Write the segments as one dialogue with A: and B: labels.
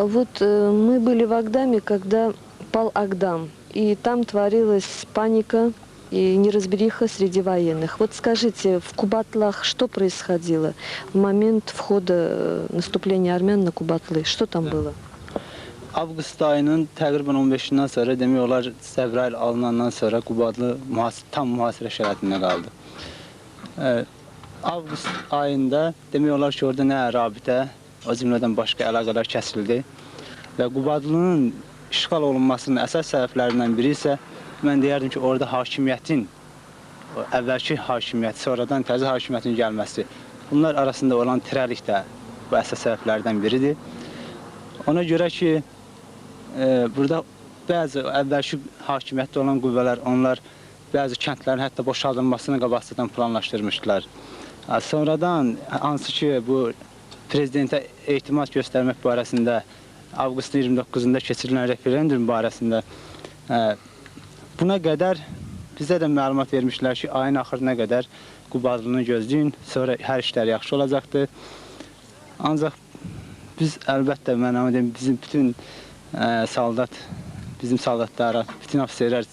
A: А вот э, мы были в Агдаме, когда пал Агдам, и там творилась паника и неразбериха среди военных. Вот скажите, в Кубатлах что происходило в момент входа э, наступления армян на Кубатлы? Что там было?
B: Avqust ayının təqribən 15-dən sonra demək olar Səbrayil alınandan sonra Qubadlı mühas tam mühasirə şəraitində qaldı. Avqust ayında demək olar ki, orada nə rabitə, o cümlədən başqa əlaqələr kəsildi və Qubadlının işğal olunmasının əsas səbəblərindən biri isə mən deyərdim ki, orada hakimiyyətin əvvəlki hakimiyyət, sonradan təzə hakimiyyətin gəlməsi. Bunlar arasında olan tirəlik də bu əsas səbəblərdən biridir. Ona görə ki, e, burada bəzi əvvəlki hakimiyyətdə olan qüvvələr, onlar bəzi kəndlərin hətta boşaldılmasını qabaqcadan planlaşdırmışdılar. Sonradan hansı ki bu prezidentə etimad göstərmək barəsində avqustun 29-da keçirilən referendum barəsində e, buna qədər bizə də məlumat vermişlər ki, ayın axırına qədər Qubadlını gözləyin, sonra hər işlər yaxşı olacaqdır. Ancaq biz əlbəttə mən deyim bizim bütün ə, saldat bizim saldatlara, bütün ofisərlər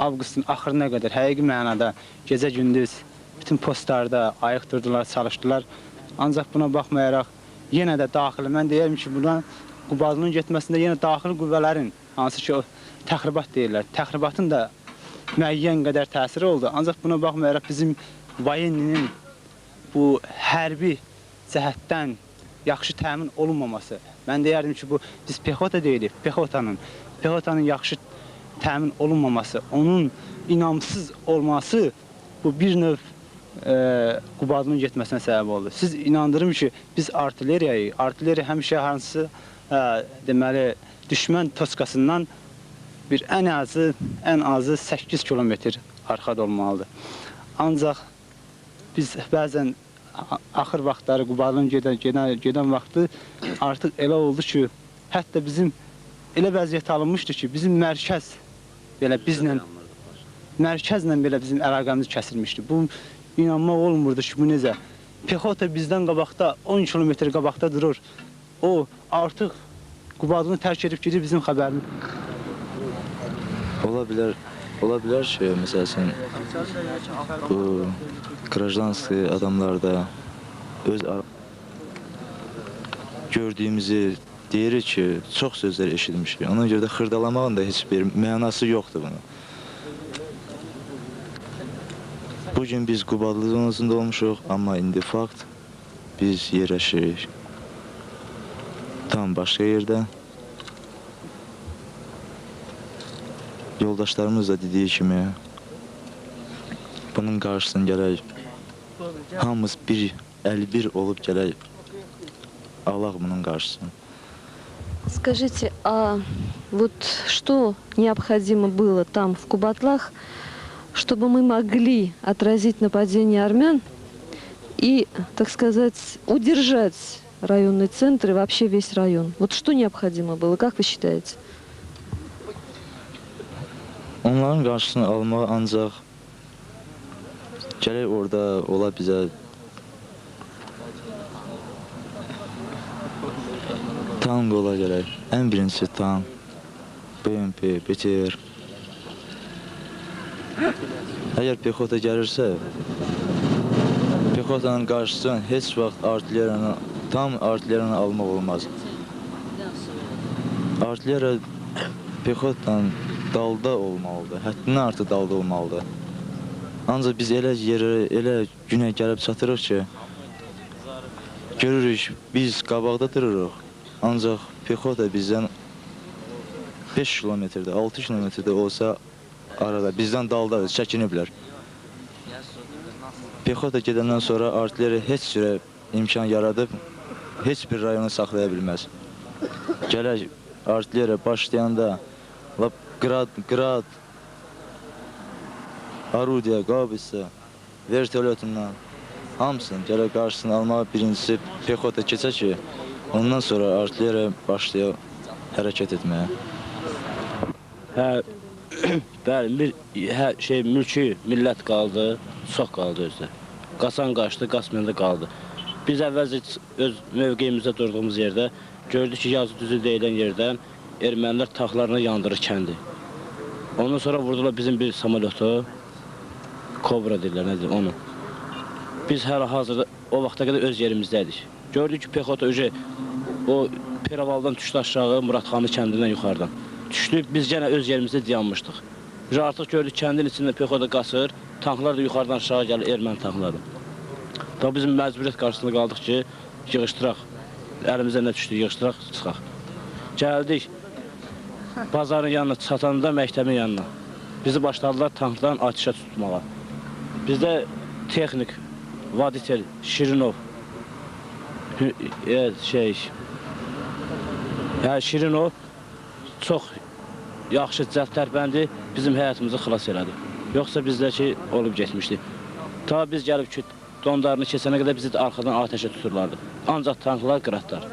B: avqustun axırına qədər həqiqi mənada gecə gündüz bütün postlarda ayıq durdular, çalışdılar. Ancaq buna baxmayaraq yenə də daxili mən deyirəm ki, buna Qubadlının getməsində yenə daxili qüvvələrin hansı ki o təxribat deyirlər. Təxribatın da müəyyən qədər təsiri oldu. Ancaq buna baxmayaraq bizim Vayeninin bu hərbi cəhətdən yaxşı təmin olunmaması. Mən deyərdim ki, bu biz pexota deyirik, pexotanın, pexotanın yaxşı təmin olunmaması, onun inamsız olması bu bir növ e, Qubadlının getməsinə səbəb oldu. Siz inandırım ki, biz artilleriyayı, artilleriya həmişə hansı e, deməli düşmən toskasından bir ən azı ən azı 8 kilometr arxada olmalıdır. Ancaq biz bəzən axır vaxtları Qubadlının gedən, gedən, gedən vaxtı artıq elə oldu ki, hətta bizim elə vəziyyət alınmışdı ki, bizim mərkəz belə bizlə mərkəzlə belə bizim əlaqəmiz kəsilmişdi. Bu inanmaq olmurdu ki, bu necə? Pexota bizdən qabaqda 10 kilometr qabaqda durur. O artıq Qubadlını tərk edib gedir bizim xəbərimiz.
C: Ola bilər, ola bilər ki, məsəl bu qrajdanski adamlarda öz gördüyümüzü deyirik ki, çox sözlər eşitmişik. Ona görə də xırdalamağın da heç bir mənası yoxdur bunun. Bu gün biz Qubadlının olmuşuq, amma indi fakt biz yerləşirik tam başqa yerdə. Yoldaşlarımız da dediyi kimi bunun qarşısını gələk hamımız bir 51 olub gələk alaq bunun qarşısını.
A: Скажите, а вот что необходимо было там, в Кубатлах, чтобы мы могли отразить нападение армян и, так сказать, удержать районный центр и вообще весь район? Вот что необходимо было, как вы считаете?
C: Onların qarşısını almaq ancaq gələk orada ola bizə tank ola gələk. Ən birincisi tank, BMP, BTR. Əgər pexota gəlirsə, pexotanın qarşısını heç vaxt artilleriyanı, tam artilleriyanı almaq olmaz. Artilleriya pexotla dalda olmalıdır. Həddindən artıq dalda olmalıdır. Ancaq biz elə yerə, elə günə gəlib çatırıq ki, görürük biz qabaqda dururuq. Ancaq pexota bizdən 5 kilometrdə, 6 kilometrdə olsa arada bizdən daldadır, çəkiniblər. Pexota gedəndən sonra artilleriya heç cürə imkan yaradıb heç bir rayonu saxlaya bilməz. Gələk artilleriya başlayanda lap qrad, qrad, arudiya, qabısı, vertolyotundan hamısını gələ qarşısını almağa birincisi pexota keçə ki, ondan sonra artilleriya başlaya hərəkət etməyə.
D: Hə, bəli, mil, hə, şey mülki millət qaldı, çox qaldı özdə. Qasan qaçdı, qasmayanda qaldı. Biz əvvəlcə öz mövqeyimizdə durduğumuz yerdə gördü ki, yazı düzü deyilən yerdən ermənilər taxlarını yandırır kəndi. Ondan sonra vurdular bizim bir samolyotu. Kobra deyirlər, nədir onu. Biz hələ hazırda o vaxta qədər öz yerimizdəydik. Gördük ki, pexota öcə o Peravaldan düşdü aşağı Muratxanı kəndindən yuxarıdan. Düşdü, biz yenə öz yerimizdə dayanmışdıq. Biz artıq gördük kəndin içində pexota qaçır, tanklar da yuxarıdan aşağı gəlir, erməni tankları. Da bizim məcburiyyət qarşısında qaldıq ki, yığışdıraq. Əlimizə nə düşdü, yığışdıraq, çıxaq. Gəldik. Bazarın yanına çatanda məktəbin yanına. Bizi başladılar tankdan atışa tutmağa. Bizdə texnik, vaditel, Şirinov, e, şey, hə, Şirinov çox yaxşı cəld tərpəndi, bizim həyatımızı xilas elədi. Yoxsa bizdəki olub getmişdi. Ta biz gəlib ki, dondarını keçənə qədər bizi arxadan atəşə tuturlardı. Ancaq tanklar qıratlar.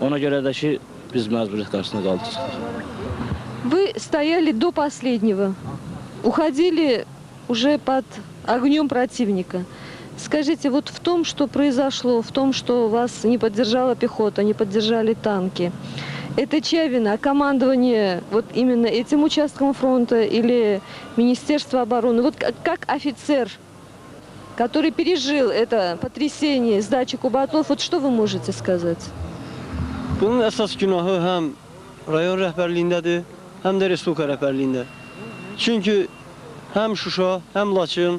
D: Ona görə də ki, biz məcburiyyət qarşısında qaldıq.
A: Вы стояли до последнего, уходили уже под огнем противника. Скажите, вот в том, что произошло, в том, что вас не поддержала пехота, не поддержали танки, это чья вина? Командование вот именно этим участком фронта или Министерство обороны? Вот как, офицер, который пережил это потрясение сдачи Кубатлов, вот что вы можете сказать?
E: Bunun əsas günahı həm rayon rəhbərliyindədir, həm də respublika rəhbərliyində. Çünki həm Şuşa, həm Laçın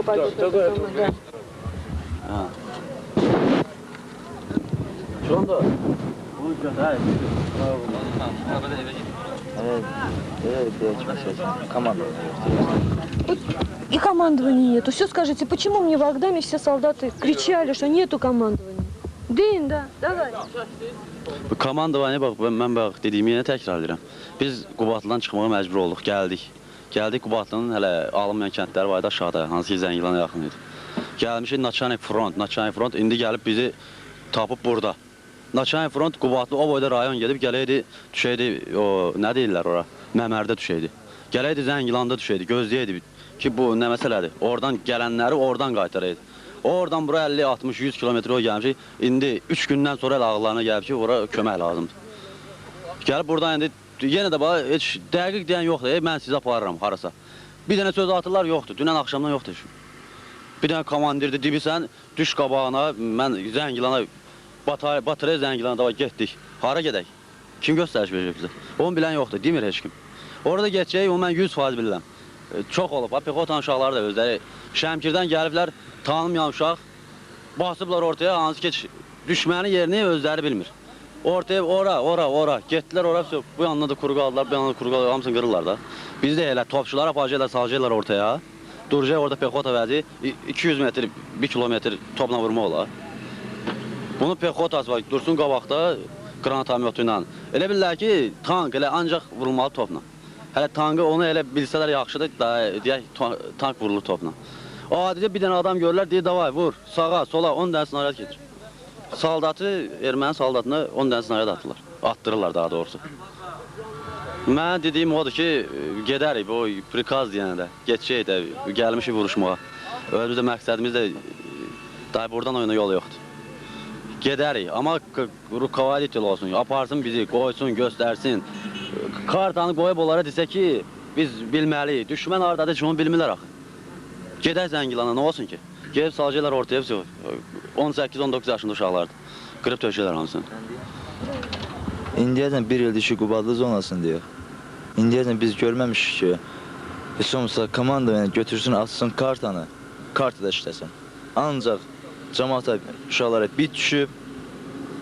A: копать. Да, вот это самое, да. Ha.
C: Şu anda bunu
A: gönder. Arabada eve git. Evet, evet, evet, команда. И командования нету. Все скажите, почему мне в Агдаме все солдаты кричали, что нету командования? Deyin da,
F: davay. Komandovani bak, ben, ben bak dediğimi yine tekrar edirəm. Biz Qubatlıdan çıxmağa məcbur olduq, gəldik. Gəldik Qubadlının hələ alınmayan kəndləri var idi aşağıda, hansı ki Zəngilana yaxın idi. Gəlmişik Naçanik front, Naçanik front indi gəlib bizi tapıb burada. Naçanik front Qubadlı o boyda rayon gedib gələydi, düşəydi o nə deyirlər ora? Məmərdə düşəydi. Gələydi Zəngilanda düşəydi, gözləyəydi ki bu nə məsələdir? Oradan gələnləri oradan qaytaraydı. Oradan bura 50, 60, 100 kilometr o gəlmişik. İndi 3 gündən sonra elə ağlarına gəlib ki, ora kömək lazımdır. Gəlib buradan indi yenə də bax heç dəqiq deyən yoxdur. Ey, mən sizi aparıram harasa. Bir dənə söz atırlar yoxdur. Dünən axşamdan yoxdur. heç. Bir dənə komandirdir, dibisən, düş qabağına, mən Zəngilana Batay, Batıraya Zəngilana da getdik. Hara gedək? Kim göstəriş verəcək bizə? Onu bilən yoxdur, demir heç kim. Orada keçəcək, onu mən 100% bilirəm. E, Çox olub, ha, pexota uşaqları da özləri Şəmkirdən gəliblər, tanımayan uşaq, basıblar ortaya, hansı ki düşmənin yerini özləri bilmir. Ortaya ora, ora, ora, getdilər ora, bu yanına da kuru qaldılar, bu yanına da kuru qaldılar, hamısını qırırlar da. Biz də elə topçular apacaqlar, salacaqlar ortaya. Duracaq orada pexota vəzi, i- 200 metr, 1 kilometr topla vurma olar. Bunu pexotası var, dursun qabaqda qranatometu ilə. Elə bilirlər ki, tank elə ancaq vurulmalı topla. Hələ tankı onu elə bilsələr yaxşıdır, deyək ta- tank vurulur topla. O adidə bir dənə adam görürlər, deyir davay vur, sağa, sola 10 dənə snaryad gedir. Saldatı, erməni saldatına 10 dənə snaryad atdılar. Atdırırlar daha doğrusu. Mən dediyim odur ki, gedərik, o prikaz deyənə də, geçəcək də, gəlmişik vuruşmağa. Özümüz də məqsədimiz də, day buradan oyuna yol yoxdur. Gedərik, amma rukavadit yolu olsun, aparsın bizi, qoysun, göstərsin. Kartanı qoyub onlara desə ki, biz bilməliyik, düşmən ardadır ki, onu bilmirlər axı. Gedək zəngilana, nə olsun ki? Gedib salacaqlar ortaya, 18-19 yaşında uşaqlardır. Qırıb tökürlər hamısını.
C: İndiyəcən bir ildir ki, Qubadlı zonasındayıq. İndiyəcən biz görməmişik ki, heç olmasa komanda yəni götürsün, atsın kartanı, kartı da işləsin. Ancaq cəmaata, uşaqlara bit düşüb,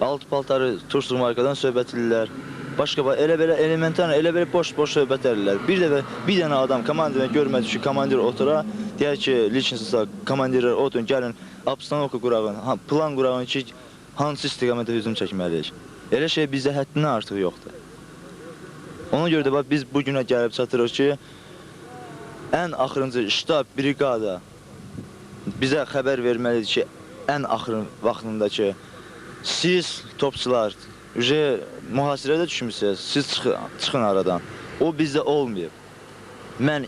C: alt paltarı turşluq markadan söhbət edirlər. Başqa ba- elə belə elementar, elə belə boş-boş söhbət edirlər. Bir dəfə bir dənə adam komandirə görmədi ki, komandir otura, deyər ki, liçinsə komandirlər oturun, gəlin, obstanovka qurağın, plan qurağın ki, hansı istiqamətə hücum çəkməliyik. Elə şey bizdə həddindən artıq yoxdur. Ona görə də bax biz bu günə gəlib çatırıq ki, ən axırıncı ştab briqada bizə xəbər verməlidir ki, ən axırın vaxtında ki, siz topçular, uje mühasirədə düşmüsünüz. Siz çıxın, çıxın aradan. O bizdə olmayıb. Mən